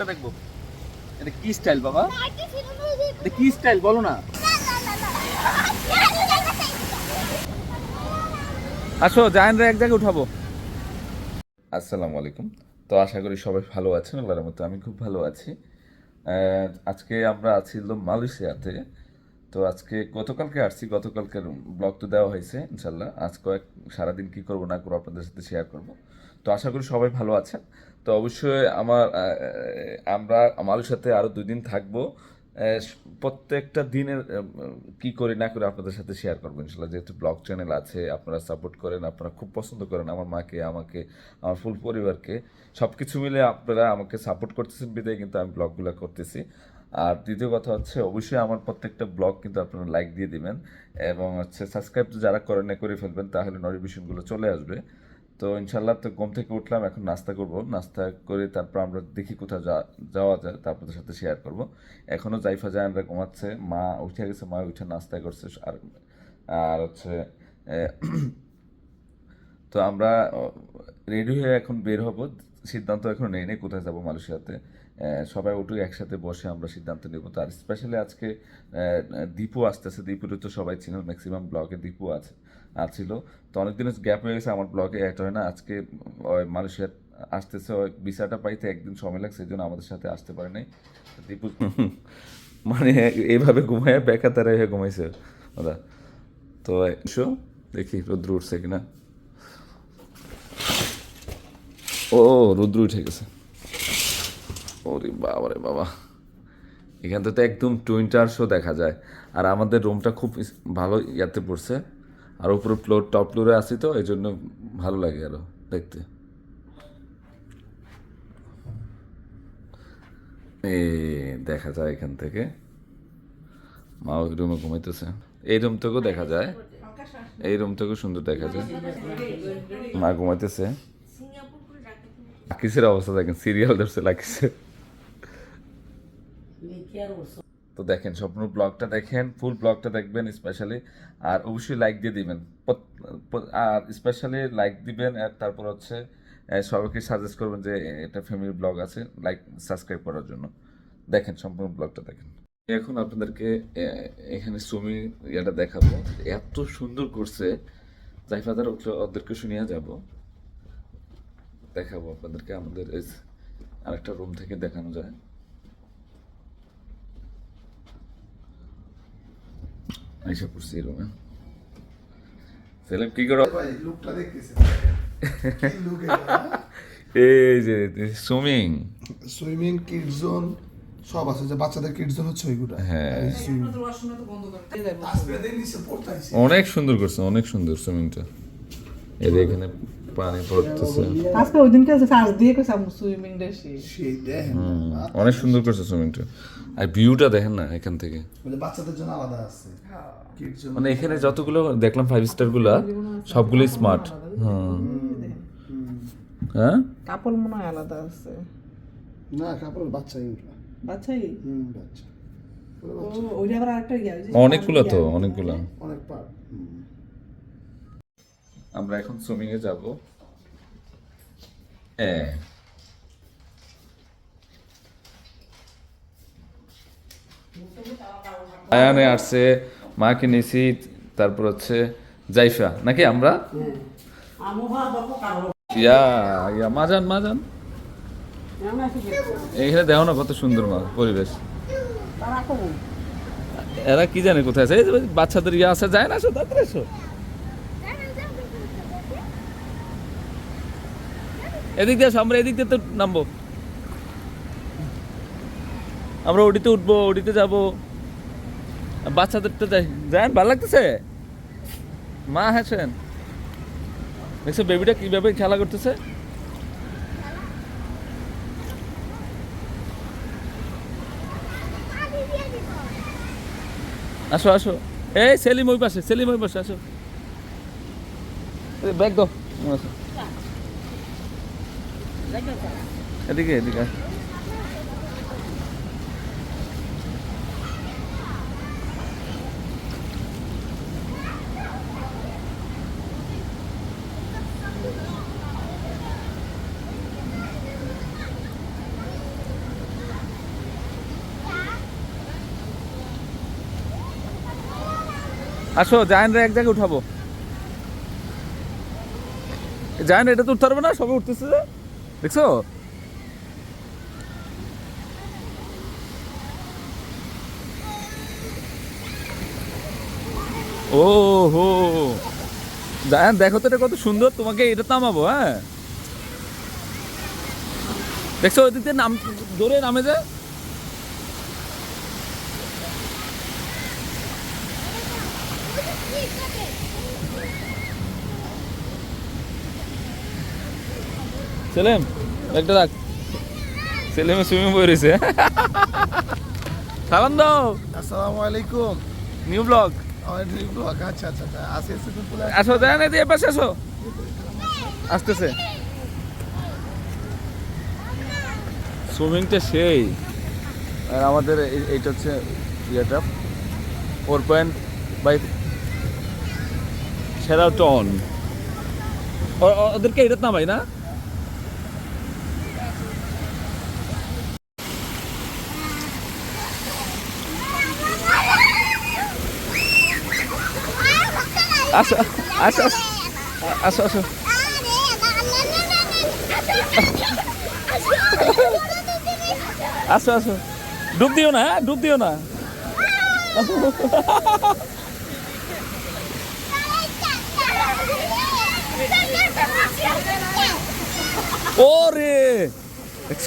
দেখব। এটা কি স্টাইল বাবা? এটা কি স্টাইল বলো না। আসো জায়ানরা এক জায়গায় উঠাবো। আসসালামু আলাইকুম। তো আশা করি সবাই ভালো আছেন আল্লাহর মতো আমি খুব ভালো আছি। আজকে আমরা আছি হলো মালয়েশিয়াতে। তো আজকে গতকালকে আসছি গতকালকের ব্লগ তো দেওয়া হয়েছে ইনশাল্লাহ আজ কয়েক সারাদিন কি করব না করব আপনাদের সাথে শেয়ার করব। তো আশা করি সবাই ভালো আছেন। তো অবশ্যই আমার আমরা আমরা সাথে আরও দুই দিন থাকব। প্রত্যেকটা দিনের কি করি না করে আপনাদের সাথে শেয়ার করব ইনশাল্লাহ। যেহেতু ব্লগ চ্যানেল আছে, আপনারা সাপোর্ট করেন, আপনারা খুব পছন্দ করেন আমার মাকে, আমাকে, আমার ফুল পরিবারকে। সব কিছু মিলে আপনারা আমাকে সাপোর্ট করতেছেন বিদায়, কিন্তু আমি ব্লগগুলো করতেছি। আর দ্বিতীয় কথা হচ্ছে, অবশ্যই আমার প্রত্যেকটা ব্লগ কিন্তু আপনারা লাইক দিয়ে দিবেন। এবং হচ্ছে সাবস্ক্রাইব যারা করেন না, করে ফেলবেন, তাহলে নোটিফিকেশনগুলো চলে আসবে। তো ইনশাল্লাহ তো ঘুম থেকে উঠলাম, এখন নাস্তা করব। নাস্তা করে তারপর আমরা দেখি কোথাও যাওয়া যায় তারপর সাথে শেয়ার করব। এখনও জাইফা জায়ানরা ঘুমাচ্ছে, মা উঠে গেছে, মা উঠে নাস্তা করছে, আর আর হচ্ছে তো আমরা রেডি হয়ে এখন বের হব। সিদ্ধান্ত এখন নেই নেই কোথায় যাব মালয়েশিয়াতে। সবাই উঠে একসাথে বসে আমরা সিদ্ধান্ত নেব। তার স্পেশালি আজকে দীপু আসতেছে। দীপুরে তো সবাই ছিল ম্যাক্সিমাম ব্লগে দীপু আছে, আছিল। তো অনেকদিন গ্যাপ হয়ে গেছে, আমার ব্লগে অ্যাড হয় না। আজকে ওই মালয়েশিয়া আসতেছে ভিসাটা পাইতে একদিন সময় লাগছে, এই জন্য আমাদের সাথে আসতে পারে নাই। দীপু মানে এইভাবে ঘুমায় বেকা তারা হয়ে ঘুমাইছে ওরা। তো দেখি রোদ্র উঠছে কিনা। ও, রুদ্র উঠে গেছে। ওরে বাবা রে বাবা। এখান থেকে তো একদম টুইন্টার শো দেখা যায়। আর আমাদের রুমটা খুব ভালো ইয়াতে পড়ছে। আর উপরে ফ্লোর টপ ফ্লোরে আছি তো, এই জন্য ভালো লাগে আরও দেখতে। এ দেখা যায় এখান থেকে। মা ওই রুমে ঘুমাইতেছে। এই রুম থেকেও দেখা যায়। এই রুম থেকেও সুন্দর দেখা যায়। মা ঘুমাইতেছে। লাকিসের অবস্থা দেখেন? সিরিয়াল ধরছে লাকিসের তো দেখেন স্বপ্ন ব্লগটা দেখেন, ফুল ব্লগটা দেখবেন স্পেশালি আর অবশ্যই লাইক দিয়ে দিবেন। আর স্পেশালি লাইক দিবেন, আর তারপর হচ্ছে সবাইকে সাজেস্ট করবেন যে, এটা ফ্যামিলি ব্লগ আছে লাইক সাবস্ক্রাইব করার জন্য। দেখেন, সম্পূর্ণ ব্লগটা দেখেন। এখন আপনাদেরকে এখানে সুমি ইয়েটা দেখাবো। এত সুন্দর করছে। জাইফাদার উঠলে ওদেরকে শুনিয়ে যাব। দেখাবো আপনাদেরকে আমাদের আরেকটা রুম থেকে দেখানো যায়। আইসা পড়ছি এই রুমে সেলেম কি করো লুকটা দেখতেছি এই যে সুইমিং সুইমিং কিড জোন সব আছে। যে বাচ্চাদের কিড জোন হচ্ছে ওইগুলা। হ্যাঁ। আসবে অনেক সুন্দর করছে অনেক সুন্দর সুইমিংটা এর এখানে পানি পড়তেছে। আজকে ওই দিনকে চার্জ দিয়ে কইছে আমি সুইমিং ডেসি সেই দেখেন অনেক সুন্দর করছে সুইমিংটা আর ভিউটা দেখেন না এখান থেকে। বাচ্চাদের জন্য আলাদা আছে। মানে এখানে যতগুলো দেখলাম ফাইভ স্টারগুলা সবগুলোই স্মার্ট হ্যাঁ? কাপড় মনে হয় আলাদা আছে। না কাপড় বাচ্চাই হুম বাচ্চা। অনেকগুলো তো অনেকগুলো। অনেক পার আমরা এখন সুইমিং এ যাব। এ। আয়ানে আসছে, মাকে নিছি, তারপর হচ্ছে জাইফা। নাকি আমরা? ইয়া ইয়া, মাজান মাজান। এখানে দেখো না কত সুন্দর পরিবেশ। এরা কি জানে কোথায় আছে? বাচ্চাদের ইয়া আছে, যায় না আসো, তাড়াতাড়ি এদিক দিয়ে আমরা এদিক দিয়ে তো নামবো। আমরা ওডিতে উঠবো, ওডিতে যাব। বাচ্চাদেরটা যাই যান ভালো লাগতেছে? মা হ্যাঁ দেখছ বেবিটা কীভাবে খেলা করতেছে? আসো আসো। এই, সেলিম ওই পাশে, সেলিম ওই পাশে, আসো। ব্যাগ দাও। আসো। এদিকে এদিকে আসো জায়ানরা এক জায়গায় উঠাবো। জায়ন এটা তো উঠতে পারবে না, সবাই উঠতেছে দেখছ? ও হো জায়ান, দেখো তো এটা কত সুন্দর, তোমাকে এটা নামাবো হ্যাঁ? দেখছ ওই দিক নাম দৌড়ে নামে যে সেলেম একটা রাখ। সেলেমে সুইমিং বই রয়েছে। সালাম দাও। আসসালামু আলাইকুম। New blog? আমার ড্রিম ব্লগ। আচ্ছা আচ্ছা আচ্ছা। আসি সুইমিং পুলে আসো। দেয় না দিয়ে পাশে আসো। আসতেছে। সুইমিংটা সেই। আর আমাদের এই- এইটা হচ্ছে ইয়েটা। ফোর পয়েন্ট বাই সেরা টন ওদেরকে এটা না ভাই না? আসো আসো আসো। আসো আসো। আসো ডুব দিও না হ্যাঁ? ডুব দিও না। ওরে, দেখছ?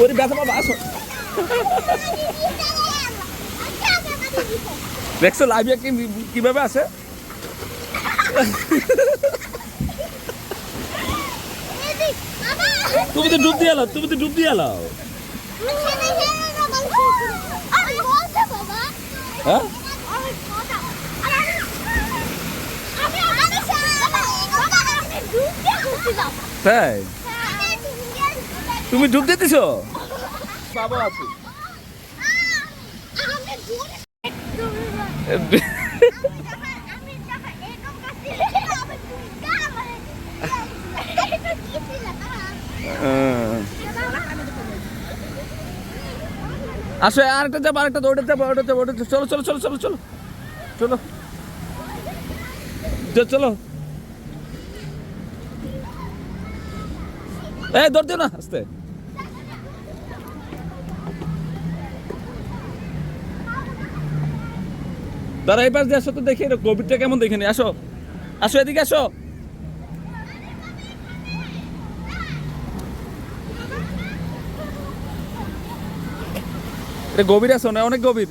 ওরে ব্যথা পাবা আসো। দেখছ, লাইভে কীভাবে আসে তুমি তো ডুব দিয়ে তুমি তো ডুব দিয়ে এলো হ্যাঁ? তুমি ডুব দিতেছো? বাবা আছে। আসো আরেকটা যাব আরেকটা দৌড়ে যাব ওটা যাব ওটা। চলো চলো চলো চলো চলো। চলো চলো। দৌড় দিও না, আস্তে। দাঁড়া আসো তো দেখি কোভিডটা কেমন দেখে নি। আসো আসো, এদিকে আসো। এটা গভীর আছো না? অনেক গভীর।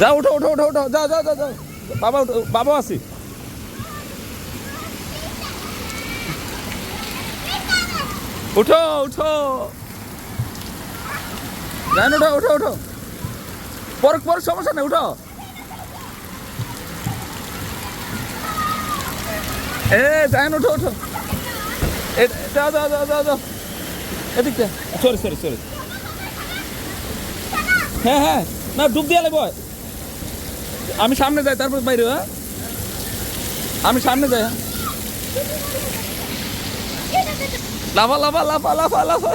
যাও, উঠো উঠো উঠো উঠো। যাও যাও যাও যাও। বাবা, উঠো বাবা আসি উঠো উঠো। জান উঠো উঠো উঠো। পর পর সমস্যা নেই উঠো। এ জান উঠো উঠো। যাও যাও যাও যাও যাও সরি সরি সরি। হ্যাঁ হ্যাঁ। না ডুব দিয়ে বয় আমি সামনে যাই তারপর বাইরে হ্যাঁ? আমি সামনে যাই হ্যাঁ? লাফা লাফা লাফা লাফা লাফা!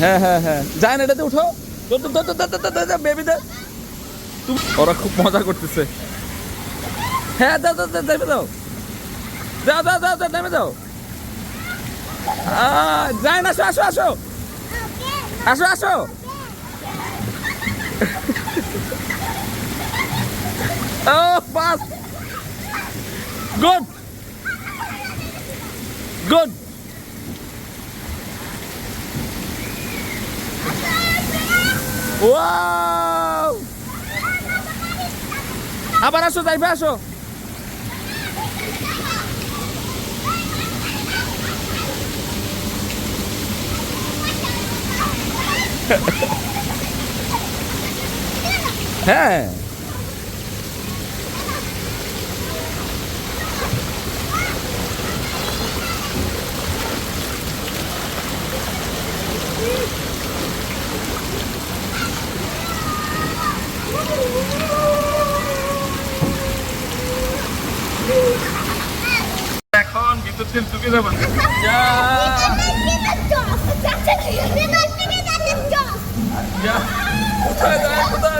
হ্যাঁ হ্যাঁ হ্যাঁ। যায় না এটাতে উঠো। বেবি দে তুমি ওরা খুব মজা করতেছে। হ্যাঁ দাও দাও দাও নেমে দাও। দাও দাও দাও দাও নেমে দাও। যায় না আসো আসো আসো। আসো আসো। ও পাস গুড গুড ওয়াও আবার আসো যাইবে আসো। হ্যাঁ। এখন বিদ্যুৎ বিল চুকে যাবেন কোথায়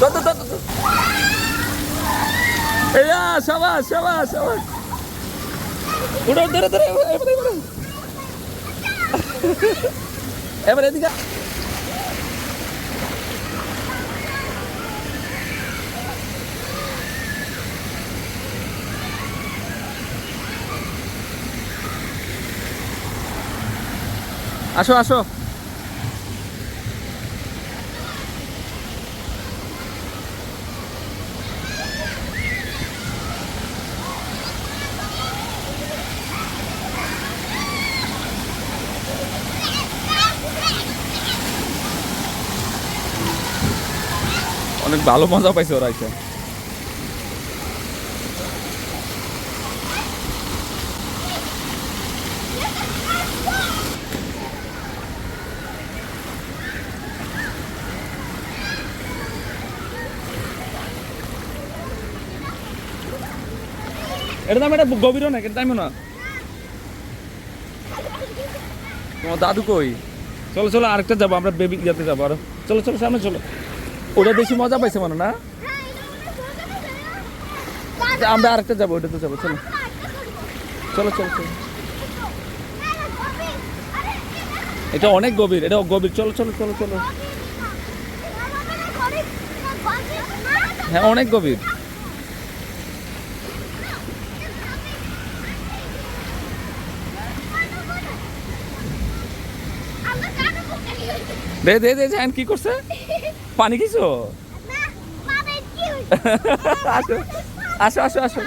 তো তো তো ইয়া শাবাশ শাবাশ শাবাশ উড়ো ধরে ধরে। এবারে এদিকে আসো আসো। অনেক ভালো মজা পাইছে ওরা এসে এটা দাম এটা গভীরও না এটা টাইমও না। তোমার দাদু কই? চলো চলো আরেকটা যাব আমরা বেবি ইয়াতে যাব আরও। চলো চলো সামনে চলো। ওটা বেশি মজা পাইছে মনে না? আমরা আরেকটা যাব ওটাতে যাব চলো। চলো চলো চলো। এটা অনেক গভীর এটা গভীর। চলো চলো চলো চলো। হ্যাঁ অনেক গভীর। দে দে দে জান কি করছে? পানি খেয়েছো? আসো আসো আসো আসো।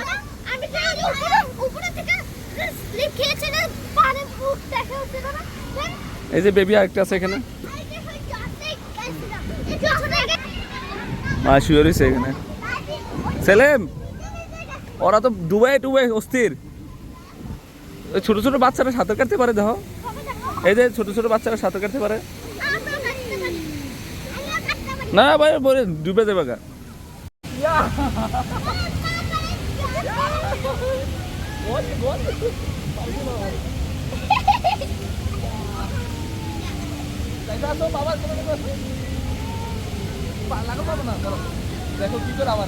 এই যে বেবি আরেকটা আছে এখানে। মা শুয়ে রয়েছে এখানে। সেলেম, ওরা তো ডুবাই ডুবাই অস্থির। ছোট ছোট বাচ্চারা সাঁতার কাটতে পারে, দেখো। এই যে ছোট ছোট বাচ্চারা সাঁতার কাটতে পারে? না ভাই, বলে ডুবে দেবে গা। দেখো কি করে আমার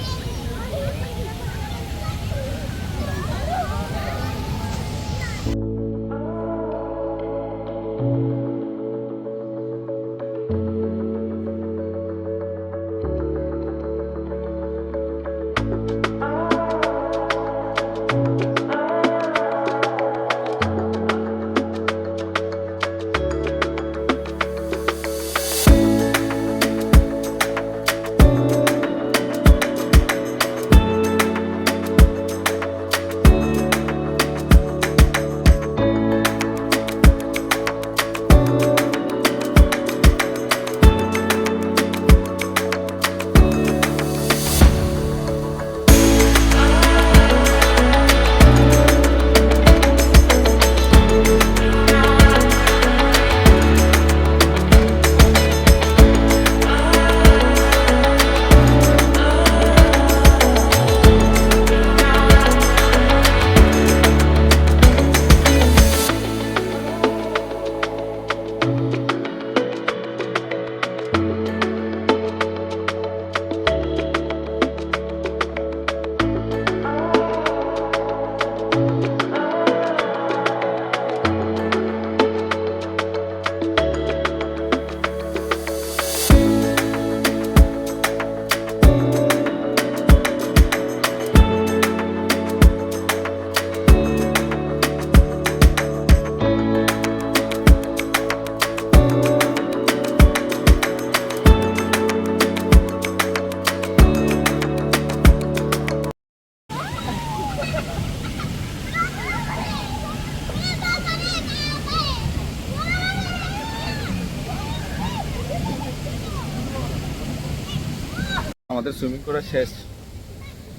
আমাদের সুইমিং করা শেষ।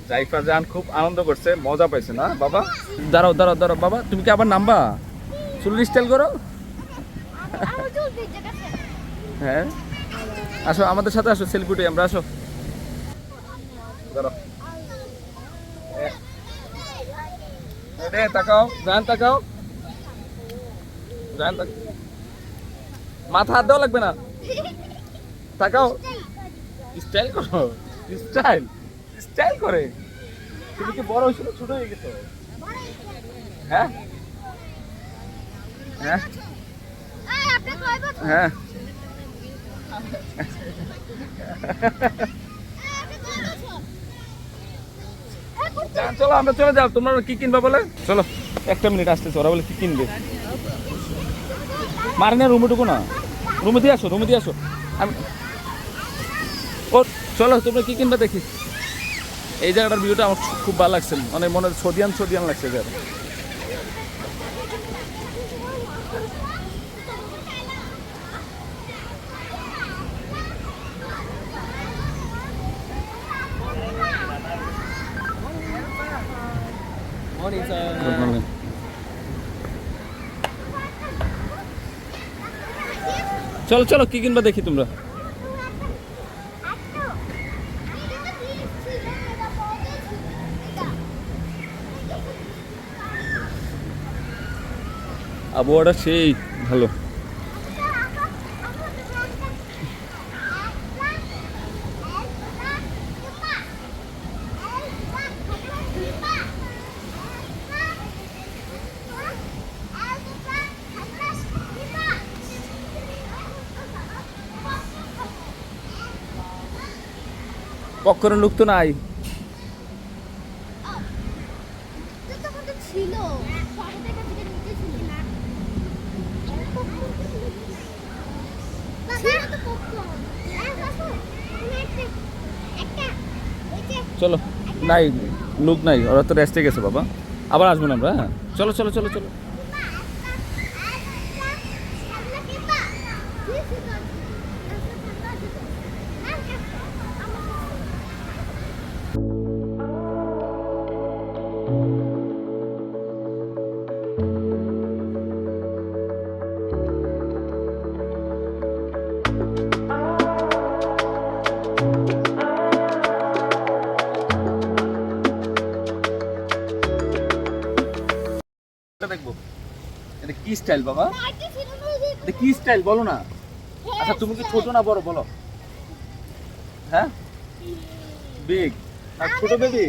জাইফা জান খুব আনন্দ করছে, মজা পাইছে না? বাবা? দাঁড়াও দাঁড়াও দাঁড়াও, বাবা, তুমি কি আবার নামবা? চুল স্টাইল করো। হ্যাঁ। আসো, আমাদের সাথে আসো সেলফি উঠে আমরা আসো। দাঁড়াও। তাকাও জান তাকাও। জান মাথা হাত দেওয়া লাগবে না। তাকাও। স্টাইল করো। স্টাইল স্টাইল করে। তুমি কি বড় হয়েছিল? ছোট হয়ে গেছো? হ্যাঁ? হ্যাঁ? হ্যাঁ? চলো, আমরা চলে যাও। তোমরা কি কিনবা বলে? চলো, একটা মিনিট আসতেছে ওরা বলে কি কিনবে? মারে না, রুমে ঢুকো না। রুমে দিয়ে আসো, রুমে দিয়ে আসো। আমি চলো তোমরা কি কিনবা দেখি। এই জায়গাটার ভিউটা আমার খুব ভালো লাগছে। মানে মনে হয় সদিয়ান সদিয়ান লাগছে জায়গা Good morning. চলো চলো কি কিনবা দেখি তোমরা। আবহাওয়াটা সেই ভালো। পক্ষরের লোক তো নাই ছিল পরে দেখা থেকে নিতে ছিল না ছিল তো popcorn। এই দেখো, তুমি একটা একটা ওই যে চলো নাই, লোক নাই, ওরা তো রেস্টে গেছে বাবা। আবার আসব না আমরা হ্যাঁ? চলো চলো চলো চলো। স্টাইল বাবা। কি স্টাইল বলো না। আচ্ছা তুমি কি ছোট না বড় বলো। হ্যাঁ? বিগ আর ছোট বেবি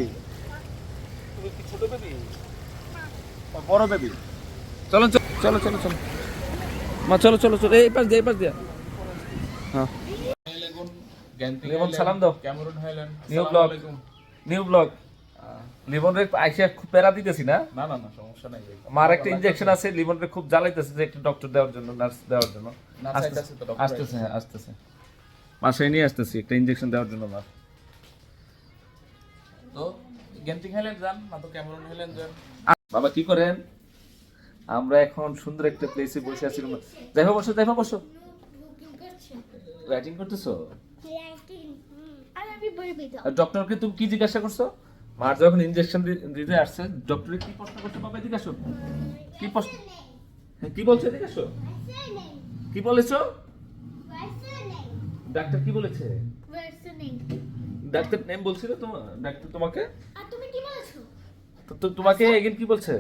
তুমি কি ছোট বেবি বড় বেবি চলো চলো চলো চলো চলো। মা চলো চলো চলো। এই পাশ দিয়ে এই পাশ দিয়ে। হ্যাঁ। সালাম দাও। Cameron Highland. New blog. New blog. Limon রে আইসা খুব প্যারা দিতেছি না? না না না সমস্যা নাই মার একটা ইনজেকশন আছে লিমন রে খুব জ্বালাইতেছে যে একটা ডক্টর দেওয়ার জন্য নার্স দেওয়ার জন্য। আসতেছে হ্যাঁ আসতেছে নিয়ে আসতেছি একটা ইনজেকশন দেওয়ার জন্য মার। তো গেন্টিং হাইল্যান্ড যান না তো ক্যামেরুন হাইল্যান্ড যান। বাবা কি করেন? আমরা এখন সুন্দর একটা প্লেসে বসে আছি দেখো বসো দেখো বসো। রাইটিং করতেছো? ডক্টরকে তুমি কি জিজ্ঞাসা করছ? মার যখন ইনজেকশন দিতে আসছে ডক্টরে কি প্রশ্ন করছ বাবা এদিকে আসো। কি প্রশ্ন হ্যাঁ, কি বলছো এদিকে আসো। কি বলেছ? ডাক্তার কি বলেছে? ডাক্তার নেম বলছিল তোমার ডাক্তার তোমাকে? আর তুমি কি বলেছ তো- তোমাকে এগেন কি বলছে?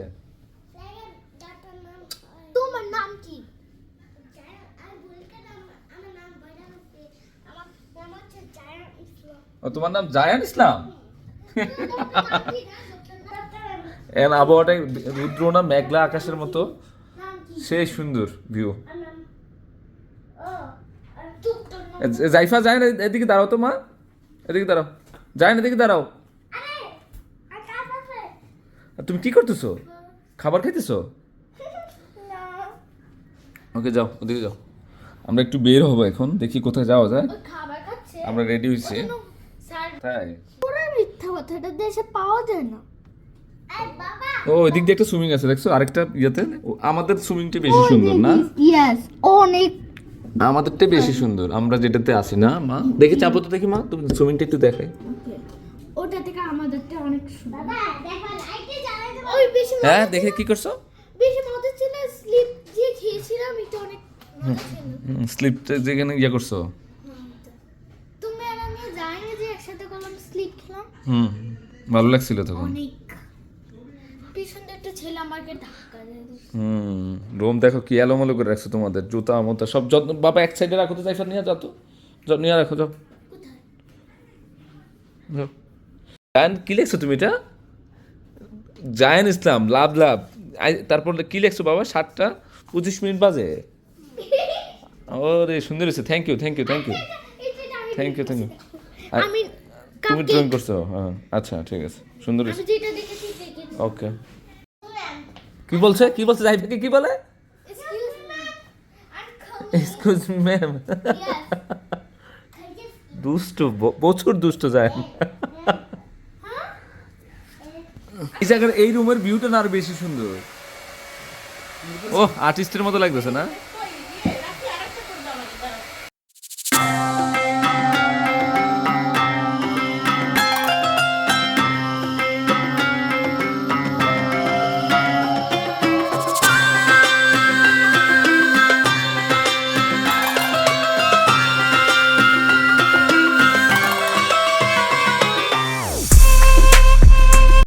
তোমার নাম কি? ও তোমার নাম জায়ান ইসলাম? এন আবহাওয়াটা রুদ্র না মেঘলা আকাশের মতো। সেই সুন্দর ভিউ জাইফা যায় না এদিকে দাঁড়াও তো মা। এদিকে দাঁড়াও। যায় না এদিকে দাঁড়াও। তুমি কি করতেছো? খাবার খাইতেছো? ওকে যাও ওদিকে যাও। আমরা একটু বের হব এখন দেখি কোথায় যাওয়া যায়। আমরা রেডি হয়েছি। তাই। পুরো মিথ্যা কথা দেশে পাওয়া যায় না। বাবা। ও ওইদিক দিয়ে একটা সুইমিং আছে দেখছ? আরেকটা ইয়েতে আমাদের সুইমিংটা বেশি সুন্দর না? ইয়েস অনেক। আমাদেরটা বেশি সুন্দর আমরা যেটাতে আসি না মা? দেখে চাপো তো দেখি মা তুমি সুইমিংটা একটু দেখাই। ওটা থেকে আমাদেরটা অনেক সুন্দর। বাবা দেখো লাইটে জ্বালাই দেব ওই বেশি হ্যাঁ দেখে কি করছ? বেশি মজা ছিল স্লিপ যে খেয়েছিলাম এটা অনেক স্লিপটা যেখানে ইয়ে করছ। হুম ভালো লাগছিল তখন। হুম রুম দেখো কি এলোমেলো করে রাখছো তোমাদের জুতা মতো সব যত্ন বাবা এক সাইডে রাখো তো যাইফার নিয়ে যাও তো। নিয়ে রাখো যাও। জায়ান কি লেখছো তুমি এটা? জায়ান ইসলাম লাভ লাভ। তারপর কি লেখছো বাবা? সাতটা পঁচিশ মিনিট বাজে। ওরে সুন্দর হয়েছে। Thank you thank you thank you thank you thank you তুমি ড্রয়িং করছ? হ্যাঁ আচ্ছা ঠিক আছে। সুন্দর আমি যেটা দেখেছি ওকে কি বলছে? কি বলছে? জাইফাকে কি বলে? এক্সকিউজ মি আর এক্সকিউজ ম্যাম দুষ্ট ব- প্রচুর দুষ্ট যায় এই জায়গার এই রুমের ভিউটা না আরও বেশি সুন্দর। ও আর্টিস্টের মতো লাগতেছে না?